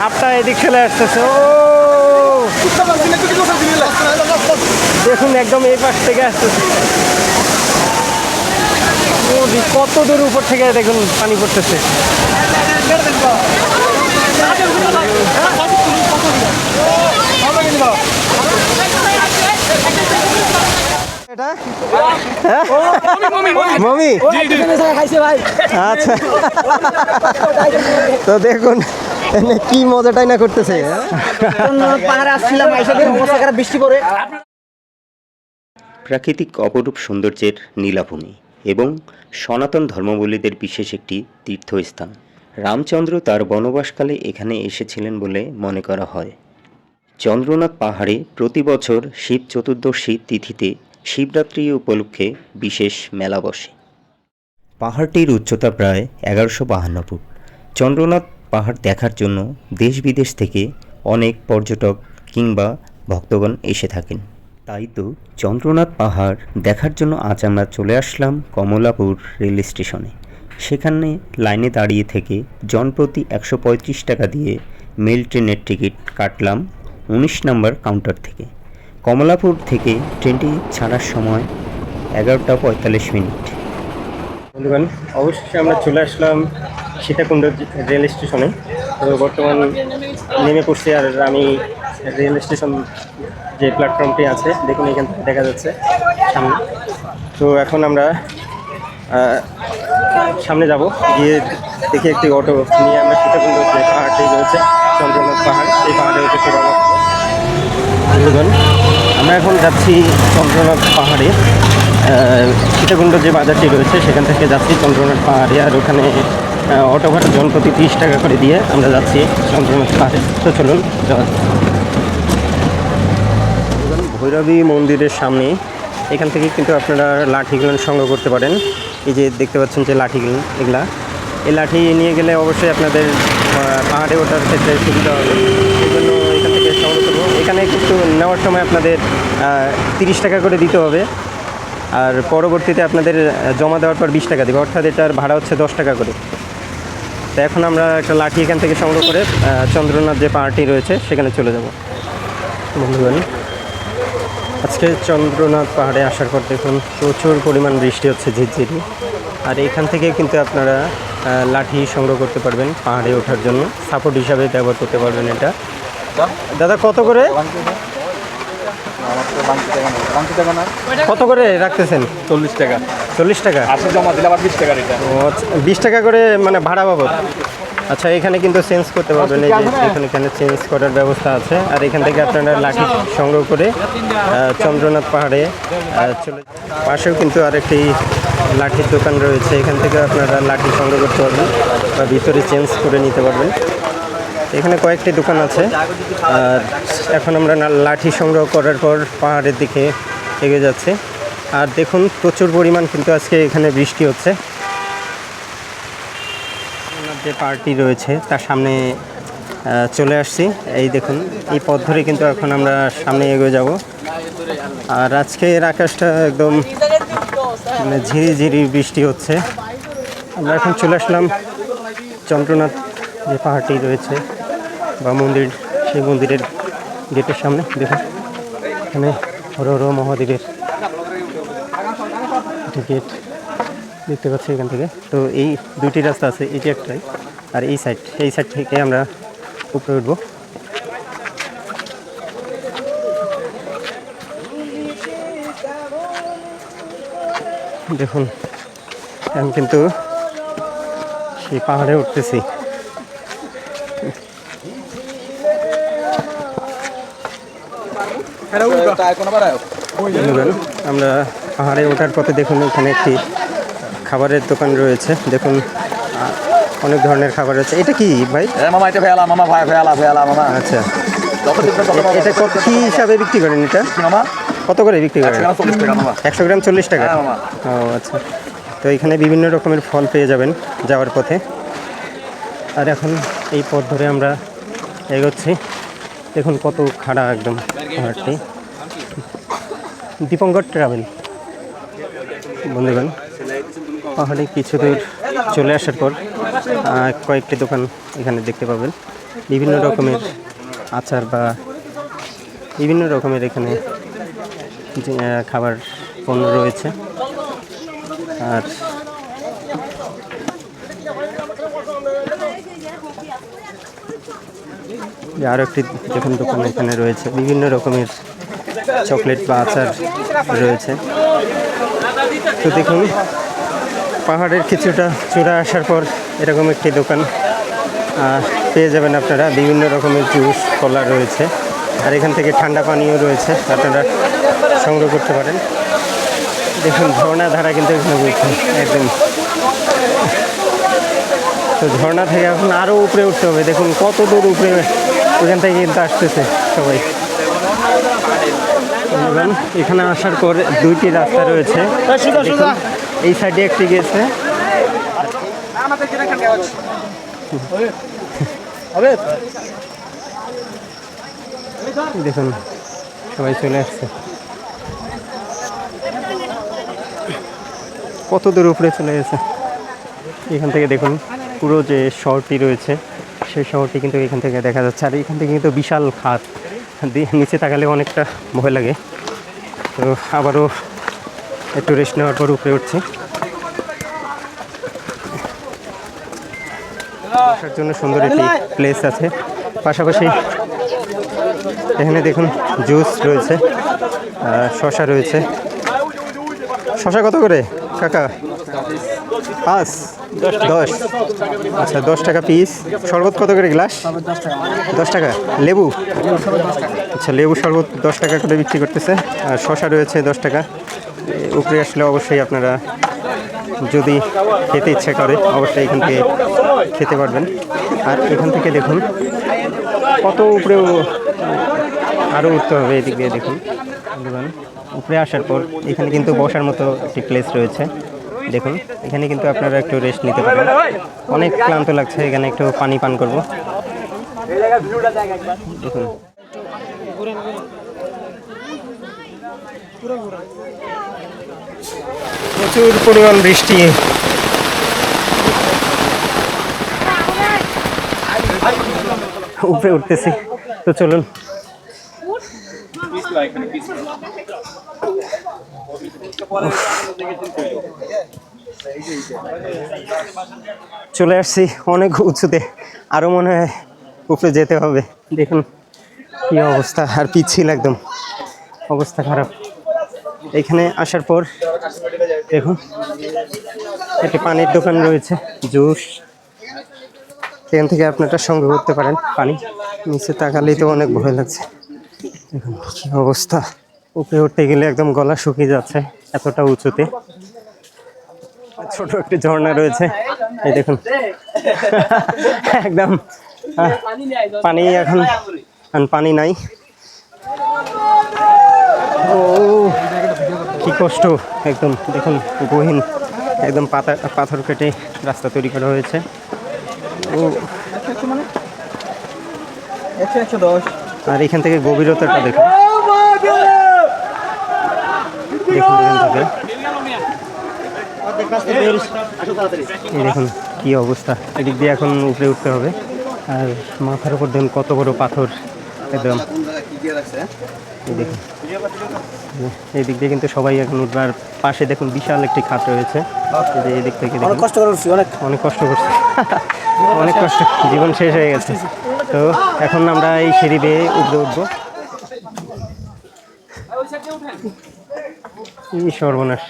আপটা এদিক চলে আসতেছে ও! দেখুন একদম এই পাশ থেকে আসতেছে। কত দূর উপর থেকে দেখুন পানি পড়তেছে। হ্যাঁ? মমি আচ্ছা। তো দেখুন এনে কি মজাটাই না করতেছে? পাহাড়ে আসছিলাম বৃষ্টি পড়ে। প্রাকৃতিক অপরূপ সৌন্দর্যের নীলাভূমি এবং সনাতন ধর্মাবলীদের বিশেষ একটি তীর্থস্থান। রামচন্দ্র তার বনবাসকালে এখানে এসেছিলেন বলে মনে করা হয়। চন্দ্রনাথ পাহাড়ে প্রতি বছর শিব চতুর্দশী তিথিতে শিবরাত্রি উপলক্ষে বিশেষ মেলা বসে। পাহাড়টির উচ্চতা প্রায় এগারোশো বাহান্ন ফুট। চন্দ্রনাথ পাহাড় দেখার জন্য দেশ বিদেশ থেকে অনেক পর্যটক কিংবা ভক্তগণ এসে থাকেন। তাই তো চন্দ্রনাথ পাহাড় দেখার জন্য আজ আমরা চলে আসলাম কমলাপুর রেল স্টেশনে। সেখানে লাইনে দাঁড়িয়ে থেকে জনপ্রতি একশো পঁয়ত্রিশ টাকা দিয়ে মেল ট্রেনের টিকিট কাটলাম উনিশ নম্বর কাউন্টার থেকে। কমলাপুর থেকে ট্রেনটি ছাড়ার সময় এগারোটা পঁয়তাল্লিশ মিনিট। বন্ধুগণ আমরা চলে আসলাম সীতাকুণ্ড রেল স্টেশনে। তো বর্তমান নেমে পড়ছি আর আমি রেল স্টেশন যে প্ল্যাটফর্মটি আছে, দেখুন এখান থেকে দেখা যাচ্ছে সামনে। তো এখন আমরা সামনে যাব, গিয়ে দেখি একটি অটো নিয়ে আমরা সীতাকুণ্ড যে পাহাড়টি রয়েছে চন্দ্রনাথ পাহাড়, সেই পাহাড়ে উঠে যাব বন্ধুগণ, আমরা এখন যাচ্ছি চন্দ্রনাথ পাহাড়ে। সীতাকুণ্ড যে বাজারটি রয়েছে, সেখান থেকে যাচ্ছি চন্দ্রনাথ পাহাড়ে আর ওখানে অটো ভাড়া জন প্রতি তিরিশ টাকা করে দিয়ে আমরা যাচ্ছি তো চলুন ভৈরবী মন্দিরের সামনে, এখান থেকে কিন্তু আপনারা লাঠিগুলো সংগ্রহ করতে পারেন। এই যে দেখতে পাচ্ছেন যে লাঠিগুলো, এগুলা। এই লাঠি নিয়ে গেলে অবশ্যই আপনাদের পাহাড়ে ওঠার ক্ষেত্রে সুবিধা হবে। জন্য এখান থেকে সংগ্রহ এখানে কিন্তু নেওয়ার সময় আপনাদের তিরিশ টাকা করে দিতে হবে। আর পরবর্তীতে আপনাদের জমা দেওয়ার পর বিশ টাকা দেবে। অর্থাৎ এটার ভাড়া হচ্ছে দশ টাকা করে। তো এখন আমরা একটা লাঠি এখান থেকে সংগ্রহ করে চন্দ্রনাথ যে পাহাড়টি রয়েছে, সেখানে চলে যাব। বন্ধুগণ, আজকে চন্দ্রনাথ পাহাড়ে আসার পর দেখুন, প্রচুর পরিমাণ বৃষ্টি হচ্ছে ঝিরঝিরি। আর এখান থেকে কিন্তু আপনারা লাঠি সংগ্রহ করতে পারবেন পাহাড়ে ওঠার জন্য। সাপোর্ট হিসাবে ব্যবহার করতে পারবেন এটা। দাদা, কত করে? কত করে রাখতেছেন? চল্লিশ টাকা। চল্লিশ টাকা? আশি জমা দিলে আবার বিশ টাকার এটা আচ্ছা বিশ টাকা করে মানে ভাড়া বাবদ? আচ্ছা এখানে কিন্তু চেঞ্জ করতে পারবেন। এই যে এখানে এখানে চেঞ্জ করার ব্যবস্থা আছে। আর এখান থেকে আপনারা লাঠি সংগ্রহ করে চন্দ্রনাথ পাহাড়ে চলে পাশেও কিন্তু আরেকটি লাঠির দোকান রয়েছে। এখান থেকে আপনারা লাঠি সংগ্রহ করতে পারবেন বা ভিতরে চেঞ্জ করে নিতে পারবেন। এখানে কয়েকটি দোকান আছে। আর এখন আমরা লাঠি সংগ্রহ করার পর পাহাড়ের দিকে এগিয়ে যাচ্ছে। আর দেখুন, প্রচুর পরিমাণ কিন্তু আজকে এখানে বৃষ্টি হচ্ছে। যে পার্টি রয়েছে, তার সামনে চলে আসছি। এই দেখুন, এই পথ ধরে কিন্তু এখন আমরা সামনে এগিয়ে যাব। আর আজকের আকাশটা একদম মানে ঝিরি ঝিরি বৃষ্টি হচ্ছে। আমরা এখন চলে আসলাম চন্দ্রনাথ যে পাহাড়টি রয়েছে। বা মন্দির, সেই মন্দিরের গেটের সামনে, দেখুন। এখানে হর মহাদেবের গেট দেখতে পাচ্ছি এখান থেকে। তো এই দুইটি রাস্তা আছে যে একটাই, আর এই সাইড এই সাইড থেকে আমরা উপরে উঠবো। দেখুন, আমি কিন্তু সেই পাহাড়ে উঠতেছি। আমরা পাহাড়ে ওঠার পথে দেখুন এখানে একটি খাবারের দোকান রয়েছে। দেখুন অনেক ধরনের খাবার রয়েছে। এটা কি ভাই? এ মামা এটা ভেলা মামা ভাই ভেলা ভেলা মামা। আচ্ছা। এটা কত কি হিসাবে বিক্রি করেন এটা? মামা? কত করে বিক্রি করেন? একশো গ্রাম চল্লিশ টাকা হ্যাঁ, ও আচ্ছা। তো এখানে বিভিন্ন রকমের ফল পেয়ে যাবেন যাওয়ার পথে। আর এখন এই পথ ধরে আমরা এগোচ্ছি। দেখুন কত খাড়া একদম পাহাড়টি। দীপঙ্কর ট্রাভেল। বন্ধুগণ, পাহাড়ে কিছু দূর চলে আসার পর কয়েকটি দোকান এখানে দেখতে পাবেন। বিভিন্ন রকমের আচার বা বিভিন্ন রকমের এখানে খাবার পণ্য রয়েছে। আর যে আরও একটি দেখুন দোকান এখানে রয়েছে, বিভিন্ন রকমের চকলেট বা আচার রয়েছে। তো দেখুন, পাহাড়ের কিছুটা চূড়া আসার পর এরকম একটি দোকান পেয়ে যাবেন আপনারা। বিভিন্ন রকমের জুস কলা রয়েছে। আর এখান থেকে ঠান্ডা পানীয় রয়েছে, আপনারা সংগ্রহ করতে পারেন। দেখুন, ঝর্ণা ধারা কিন্তু এখানে বলছে একদম। তো ঝর্ণা থেকে এখন আরও উপরে উঠতে হবে। দেখুন, কত দূর উপরে ওখান থেকে কিন্তু আসতেছে সবাই। এখানে আসার পর দুইটি রাস্তা রয়েছে। দেখুন, এই সাইডে একটি গেছে। দেখুন সবাই চলে আসছে। কত দূর উপরে চলে গেছে? এখান থেকে দেখুন পুরো যে শহরটি রয়েছে সেই শহরটি কিন্তু এখান থেকে দেখা যাচ্ছে। আর এখান থেকে কিন্তু বিশাল খাত নিচে তাকালে অনেকটা ভয় লাগে। তো আবারও একটু রেস্ট নেওয়ার পর উপরে উঠছি। বসার জন্য সুন্দর একটি প্লেস আছে। পাশাপাশি এখানে দেখুন জুস রয়েছে শশা রয়েছে। শশা কত করে? কাকা? পাঁচ। দশ আচ্ছা দশ টাকা পিস শরবত কত করে গ্লাস দশ টাকা। লেবু? আচ্ছা লেবু শরবত দশ টাকা করে বিক্রি করতেছে। আর শশা রয়েছে দশ টাকা। উপরে আসলে অবশ্যই আপনারা যদি খেতে ইচ্ছে করে, অবশ্যই এখান থেকে খেতে পারবেন। আর এখান থেকে দেখুন, কত উপরেও আরও উঠতে হবে এদিক দিয়ে দেখুন। উপরে আসার পর এখানে কিন্তু বসার মতো একটি প্লেস রয়েছে। দেখুন, এখানে কিন্তু আপনারা একটু রেস্ট নিতে পারেন অনেক ক্লান্ত লাগছে, এখানে একটু পানি পান করব। দেখুন। প্রচুর পরিমাণ বৃষ্টি। উপরে উঠতেছি, তো চলুন। চলে আসছি অনেক উঁচুতে। আরও মনে হয় উপরে যেতে হবে। দেখুন কি অবস্থা, আর পিচ্ছিল একদম। অবস্থা খারাপ। এখানে আসার পর দেখুন, একটি পানির দোকান রয়েছে, জুস। এখান থেকে আপনারা সংগ্রহ করতে পারেন পানি। নিচে তাকালেই তো অনেক ভয় লাগছে। দেখুন কি অবস্থা। উপরে উঠতে গেলে একদম গলা শুকিয়ে যাচ্ছে এতটা উঁচুতে। ছোট একটি ঝর্ণা রয়েছে। এই দেখুন। একদম পানি এখন পানি নাই। ও কি কষ্ট। একদম দেখুন গহীন একদম পাতা পাথর কেটে রাস্তা তৈরি করা হয়েছে। ও। একশো একশো আর এখান থেকে গভীরতাটা দেখুন। দেখুন কি অবস্থা? এদিক দিয়ে এখন উপরে উঠতে হবে। আর মাথার উপর দেখুন কত বড় পাথর একদম। এই দেখুন। দিক দিয়ে কিন্তু সবাই এখন উঠবার পাশে দেখুন বিশাল একটি খাট রয়েছে। এই এদিক থেকে দেখুন কষ্ট করছি অনেক। অনেক কষ্ট করছে। অনেক কষ্ট জীবন শেষ হয়ে গেছে। তো এখন আমরা এই সিঁড়ি বেয়ে উপরে উঠবো। সর্বনাশ।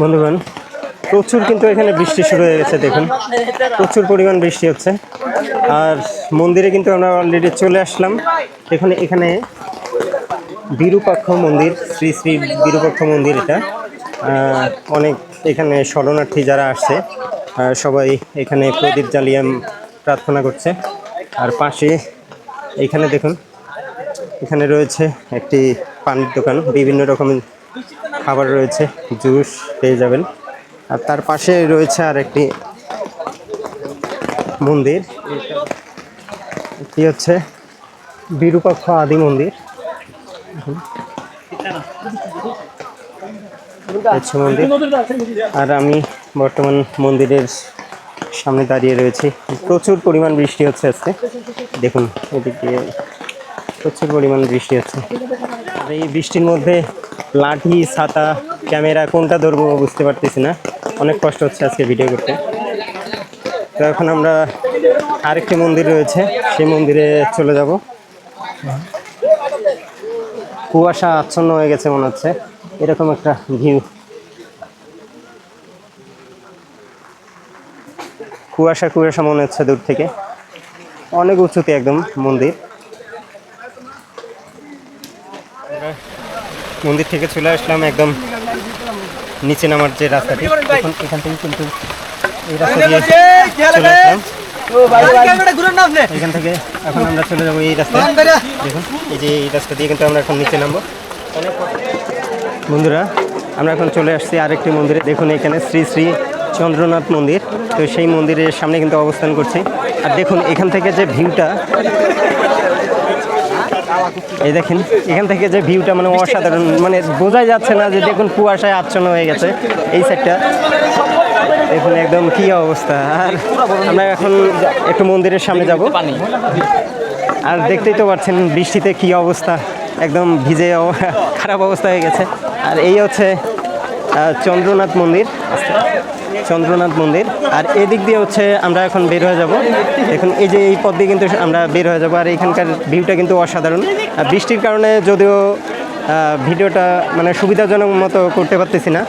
বন্ধুগণ, প্রচুর কিন্তু এখানে বৃষ্টি শুরু হয়ে গেছে, দেখুন। প্রচুর পরিমাণ বৃষ্টি হচ্ছে। আর মন্দিরে কিন্তু আমরা অলরেডি চলে আসলাম। এখানে এখানে বিরূপাক্ষ মন্দির, শ্রী শ্রী বিরূপাক্ষ মন্দির এটা। অনেক এখানে শরণার্থী যারা আসছে সবাই এখানে প্রদীপ জ্বালিয়ে প্রার্থনা করছে। আর পাশে এখানে দেখুন, এখানে রয়েছে একটি পানির দোকান, বিভিন্ন রকমের খাবার রয়েছে, জুস পেয়ে যাবেন। আর তার পাশে রয়েছে আর একটি মন্দির। এটি হচ্ছে বিরূপাক্ষ আদি মন্দির। হচ্ছে মন্দির। আর আমি বর্তমান মন্দিরের সামনে দাঁড়িয়ে রয়েছি। প্রচুর পরিমাণ বৃষ্টি হচ্ছে আজকে। দেখুন, এদিক প্রচুর পরিমাণ বৃষ্টি হচ্ছে। এই বৃষ্টির মধ্যে লাঠি, ছাতা, ক্যামেরা কোনটা ধরবো বুঝতে পারতেছি না। অনেক কষ্ট হচ্ছে আজকে ভিডিও করতে। তো এখন আমরা আরেকটি মন্দির রয়েছে, সেই মন্দিরে চলে যাব। কুয়াশা আচ্ছন্ন হয়ে গেছে মনে হচ্ছে, এরকম একটা ভিউ কুয়াশা কুয়াশা মনে হচ্ছে দূর থেকে। অনেক উঁচুতে একদম মন্দির। মন্দির থেকে চলে আসলাম একদম নিচে নামার যে রাস্তাটি। এখন এখান থেকে কিন্তু এই রাস্তা দিয়ে চলে আসলাম। এখান থেকে এখন আমরা চলে যাব এই রাস্তায়। দেখুন এই যে এই রাস্তা দিয়ে কিন্তু আমরা এখন নিচে নামবো। বন্ধুরা আমরা এখন চলে আসছি আরেকটি মন্দিরে। দেখুন এখানে শ্রী শ্রী চন্দ্রনাথ মন্দির। তো সেই মন্দিরের সামনে কিন্তু অবস্থান করছি। আর দেখুন এখান থেকে যে ভিউটা এই দেখেন, এখান থেকে যে ভিউটা মানে অসাধারণ মানে বোঝাই যাচ্ছে না যে দেখুন কুয়াশায় আচ্ছন্ন হয়ে গেছে এই সাইডটা দেখুন একদম কি অবস্থা। আর আমরা এখন একটু মন্দিরের সামনে যাব। আর দেখতেই তো পারছেন বৃষ্টিতে কি অবস্থা। একদম ভিজে খারাপ অবস্থা হয়ে গেছে। আর এই হচ্ছে চন্দ্রনাথ মন্দির। চন্দ্রনাথ মন্দির। আর এদিক দিয়ে হচ্ছে আমরা এখন বের হয়ে যাব। দেখুন এই যে এই পথ দিয়ে কিন্তু আমরা বের হয়ে যাব আর এখানকার ভিউটা কিন্তু অসাধারণ। আর বৃষ্টির কারণে যদিও ভিডিওটা মানে সুবিধাজনক মতো করতে পারতেছি না।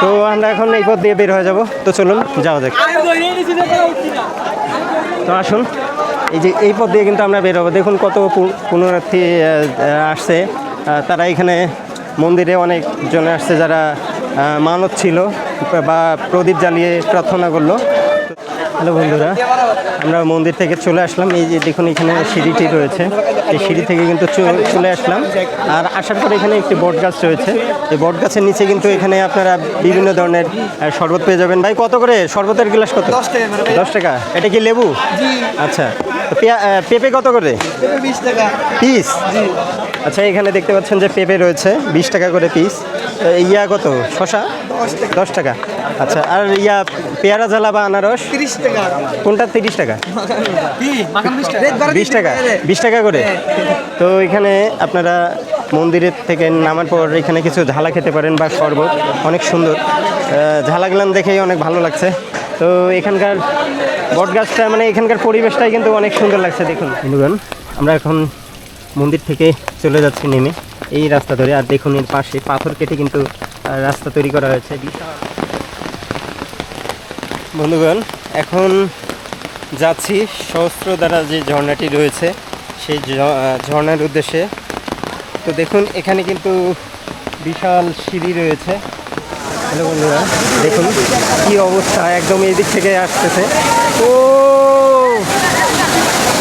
তো আমরা এখন এই পথ দিয়ে বের হয়ে যাব। তো চলুন যাওয়া যাক। তো আসুন এই যে এই পথ দিয়ে কিন্তু আমরা বের হব। দেখুন কত পু- পুণ্যার্থী আহ, আহ, আসছে। তারা এখানে মন্দিরে অনেক জনে আসছে যারা মানত ছিল। বা প্রদীপ জ্বালিয়ে প্রার্থনা করল। হ্যালো বন্ধুরা আমরা মন্দির থেকে চলে আসলাম। এই যে দেখুন এখানে সিঁড়িটি রয়েছে। এই সিঁড়ি থেকে কিন্তু চলে আসলাম। আর আসার পরে এখানে একটি বট গাছ রয়েছে। এই বট গাছের নিচে কিন্তু এখানে আপনারা বিভিন্ন ধরনের শরবত পেয়ে যাবেন। ভাই কত করে? শরবতের গ্লাস কত? দশ টাকা দশ টাকা? এটা কি লেবু? আচ্ছা। পেঁপে কত করে? পিস? আচ্ছা এখানে দেখতে পাচ্ছেন যে পেঁপে রয়েছে বিশ টাকা করে পিস ইয়া কত? শশা দশ টাকা। আচ্ছা আর ইয়া পেয়ারা জ্বালা বা আনারস? তিরিশ টাকা। কোনটা? তিরিশ টাকা। বিশ টাকা? বিশ টাকা। করে। তো এখানে আপনারা মন্দিরের থেকে নামার পর এখানে কিছু ঝালা খেতে পারেন বা শরবত। অনেক সুন্দর। ঝালাগুলান দেখেই অনেক ভালো লাগছে। তো এখানকার বট গাছটা মানে এখানকার পরিবেশটাই কিন্তু অনেক সুন্দর লাগছে দেখুন। বন্ধুগণ আমরা এখন মন্দির থেকে চলে যাচ্ছি নেমে এই রাস্তা ধরে। আর দেখুন এর পাশে পাথর কেটে কিন্তু রাস্তা তৈরি করা হয়েছে। বন্ধুগণ, এখন যাচ্ছি সহস্র দ্বারা যে ঝর্ণাটি রয়েছে, সেই ঝর্ণার উদ্দেশ্যে। তো দেখুন, এখানে কিন্তু বিশাল সিঁড়ি রয়েছে। হ্যালো বন্ধুরা দেখুন কি অবস্থা, একদম এই দিক থেকে আসতেছে। ও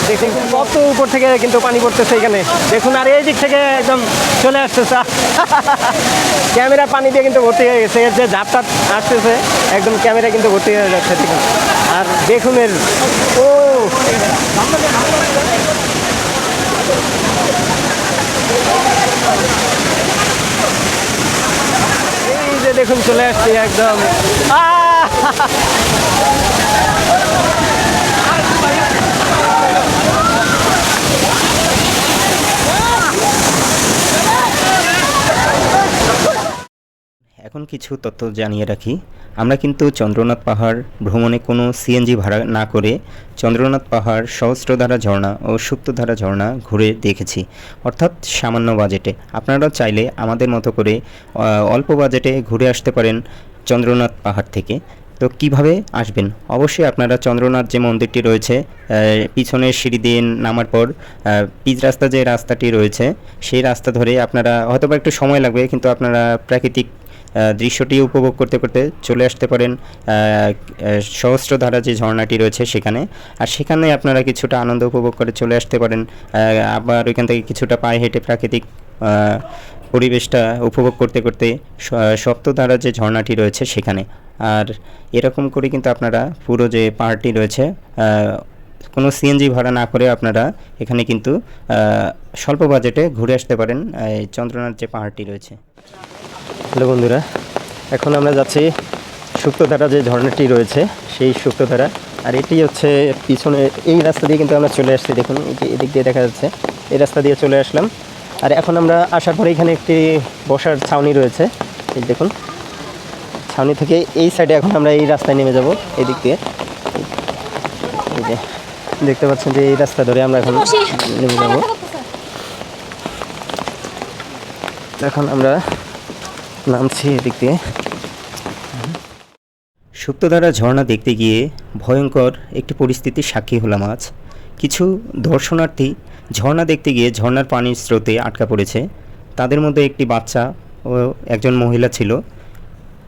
দেখুন কত উপর থেকে কিন্তু পানি পড়তেছে এখানে। দেখুন, আর এই দিক থেকে একদম চলে আসতেছে। ক্যামেরা পানি দিয়ে কিন্তু ভর্তি হয়ে গেছে। এর যে ঝাপটা আসতেছে, একদম ক্যামেরা কিন্তু ভর্তি হয়ে যাচ্ছে আর দেখুন এর ও! এই যে দেখুন, চলে আসছি একদম। আহ! এখন কিছু তথ্য জানিয়ে রাখি। আমরা কিন্তু চন্দ্রনাথ পাহাড় ভ্রমণে কোনো সিএনজি ভাড়া না করে চন্দ্রনাথ পাহাড়, সহস্রধারা ঝর্ণা ও সুপ্তধারা ঝর্ণা ঘুরে দেখেছি। অর্থাৎ সামান্য বাজেটে। আপনারা চাইলে আমাদের মতো করে অল্প বাজেটে ঘুরে আসতে পারেন চন্দ্রনাথ পাহাড় থেকে। তো কীভাবে আসবেন? অবশ্যই আপনারা চন্দ্রনাথ যে মন্দিরটি রয়েছে পিছনের সিঁড়ি দিয়ে নামার পর পিচ রাস্তা যে রাস্তাটি রয়েছে, সেই রাস্তা ধরে আপনারা হয়তো বা একটু সময় লাগবে, কিন্তু আপনারা প্রাকৃতিক দৃশ্যটি উপভোগ করতে করতে চলে আসতে পারেন সহস্রধারা যে ঝর্ণাটি রয়েছে সেখানে। আর সেখানে আপনারা কিছুটা আনন্দ উপভোগ করে চলে আসতে পারেন আবার ওইখান থেকে কিছুটা পায়ে হেঁটে প্রাকৃতিক পরিবেশটা উপভোগ করতে করতে সপ্তধারা যে ঝর্ণাটি রয়েছে সেখানে। আর এরকম করে কিন্তু আপনারা পুরো যে পাহাড়টি রয়েছে কোনো সিএনজি ভাড়া না করে আপনারা এখানে কিন্তু স্বল্প বাজেটে ঘুরে আসতে পারেন, এই চন্দ্রনাথ যে পাহাড়টি রয়েছে। হ্যালো বন্ধুরা এখন আমরা যাচ্ছি সুক্তধারা যে ঝর্ণাটি রয়েছে সেই সুক্তধারা আর এটি হচ্ছে পিছনে এই রাস্তা দিয়ে কিন্তু আমরা চলে আসছি দেখুন এই যে এদিক দিয়ে দেখা যাচ্ছে এই রাস্তা দিয়ে চলে আসলাম। আর এখন আমরা আসার পরে এখানে একটি বসার ছাউনি রয়েছে এই দেখুন। ছাউনি থেকে এই সাইডে এখন আমরা এই রাস্তায় নেমে যাব এদিক দিয়ে। এই যে দেখতে পাচ্ছেন যে এই রাস্তা ধরে আমরা এখন নেমে যাব। এখন আমরা নামছি এদিক সুপ্তধারা ঝর্ণা দেখতে গিয়ে ভয়ঙ্কর একটি পরিস্থিতির সাক্ষী হলাম আজ। কিছু দর্শনার্থী ঝর্ণা দেখতে গিয়ে ঝর্ণার পানির স্রোতে আটকা পড়েছে। তাদের মধ্যে একটি বাচ্চা ও একজন মহিলা ছিল।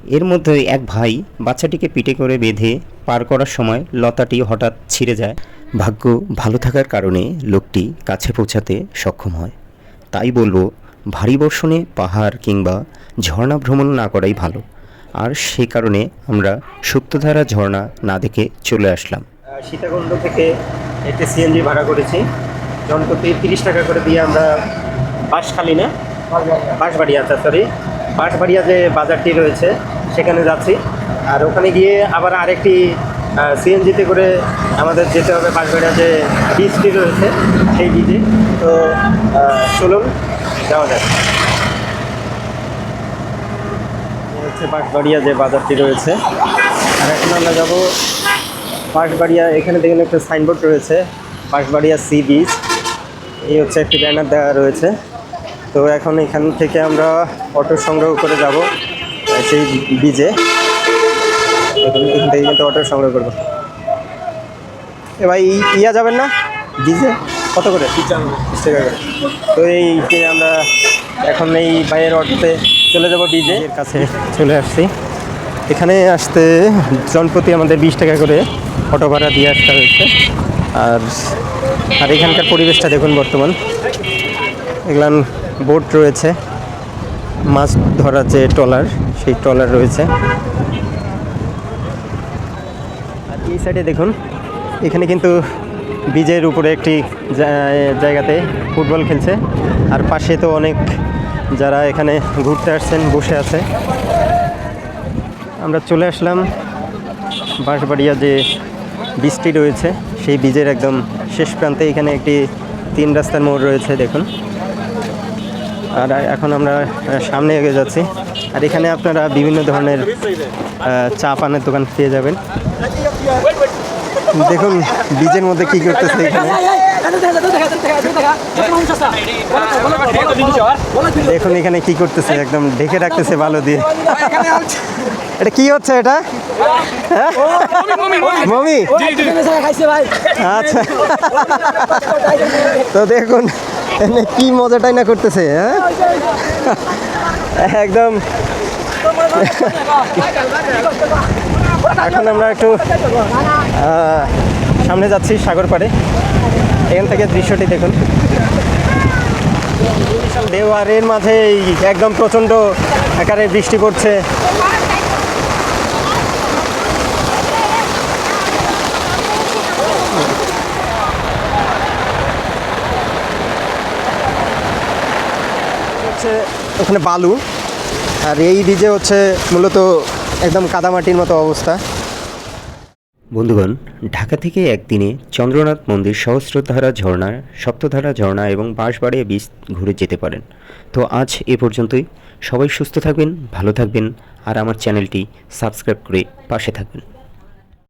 এর মধ্যে এক ভাই বাচ্চাটিকে পিঠে করে বেঁধে পার করার সময় লতাটি হঠাৎ ছিঁড়ে যায়। ভাগ্য ভালো থাকার কারণে লোকটি কাছে পৌঁছাতে সক্ষম হয়। তাই বলব, ভারী বর্ষণে পাহাড় কিংবা ঝর্ণা ভ্রমণ না করাই ভালো। আর সেই কারণে আমরা সুপ্তধারা ঝর্ণা না দেখে চলে আসলাম। সীতাকুণ্ড থেকে একটি সিএনজি ভাড়া করেছি। জনপ্রতি তিরিশ টাকা করে দিয়ে আমরা বাঁশখালী না বাঁশবাড়ি আচ্ছা সরি বাঁশবাড়িয়া যে বাজারটি রয়েছে, সেখানে যাচ্ছি। আর ওখানে গিয়ে আবার আরেকটি সিএনজিতে করে আমাদের যেতে হবে বাঁশবাড়িয়া যে বীজটি রয়েছে, সেই বীজে তো চলুন, যাওয়া যাক এই হচ্ছে পাটবাড়িয়া যে বাজারটি রয়েছে। আর এখন আমরা যাব পাটবাড়িয়া এখানে দেখুন একটা সাইনবোর্ড রয়েছে পাটবাড়িয়া সি বিচ। এই হচ্ছে একটি ব্যানার দেওয়া রয়েছে। তো এখন এখান থেকে আমরা অটো সংগ্রহ করে যাব সেই বিচে এখন থেকে কিন্তু অটো সংগ্রহ করব। এ ভাই, ইয়া যাবেন না? বিচে কত করে? করে তো এই আমরা এখন এই বাইরের অটোতে চলে যাব ডিজে এর কাছে চলে আসছি। এখানে আসতে জনপ্রতি আমাদের বিশ টাকা করে অটো ভাড়া দিয়ে আসতে হয়েছে। আর আর এখানকার পরিবেশটা দেখুন বর্তমান। এগুলান বোট রয়েছে, মাছ ধরার যে ট্রলার, সেই ট্রলার রয়েছে। আর এই সাইডে দেখুন, এখানে কিন্তু বীজের উপরে একটি জায়গাতে ফুটবল খেলছে। আর পাশে তো অনেক যারা এখানে ঘুরতে আসছেন, বসে আছে। আমরা চলে আসলাম বাঁশবাড়িয়া যে বীজটি রয়েছে, সেই বীজের একদম শেষ প্রান্তে এখানে একটি তিন রাস্তার মোড় রয়েছে, দেখুন। আর এখন আমরা সামনে এগিয়ে যাচ্ছি। আর এখানে আপনারা বিভিন্ন ধরনের চা পানের দোকান পেয়ে যাবেন। দেখুন, বীজের মধ্যে কি করতেছে এখানে। দেখুন এখানে কি করতেছে, একদম ঢেকে রাখতেছে ভালো দিয়ে। এটা কি হচ্ছে এটা? হ্যাঁ? মমি? আচ্ছা। তো দেখুন কি মজাটাই না করতেছে হ্যাঁ? একদম। এখন আমরা একটু সামনে যাচ্ছি সাগর পাড়ে। এখান থেকে দৃশ্যটি দেখুন। দেওয়ারের মাঝে একদম প্রচণ্ড আকারে বৃষ্টি পড়ছে। হচ্ছে ওখানে বালু। আর এই বীজে হচ্ছে মূলত একদম কাদামাটির মতো অবস্থা। বন্ধুগণ, ঢাকা থেকে একদিনে চন্দ্রনাথ মন্দির সহস্রধারা ঝর্ণা সপ্তধারা ঝর্ণা এবং বাঁশবাড়িয়া বীজ ঘুরে যেতে পারেন। তো আজ এ পর্যন্তই। সবাই সুস্থ থাকবেন, ভালো থাকবেন, আর আমার চ্যানেলটি সাবস্ক্রাইব করে পাশে থাকবেন।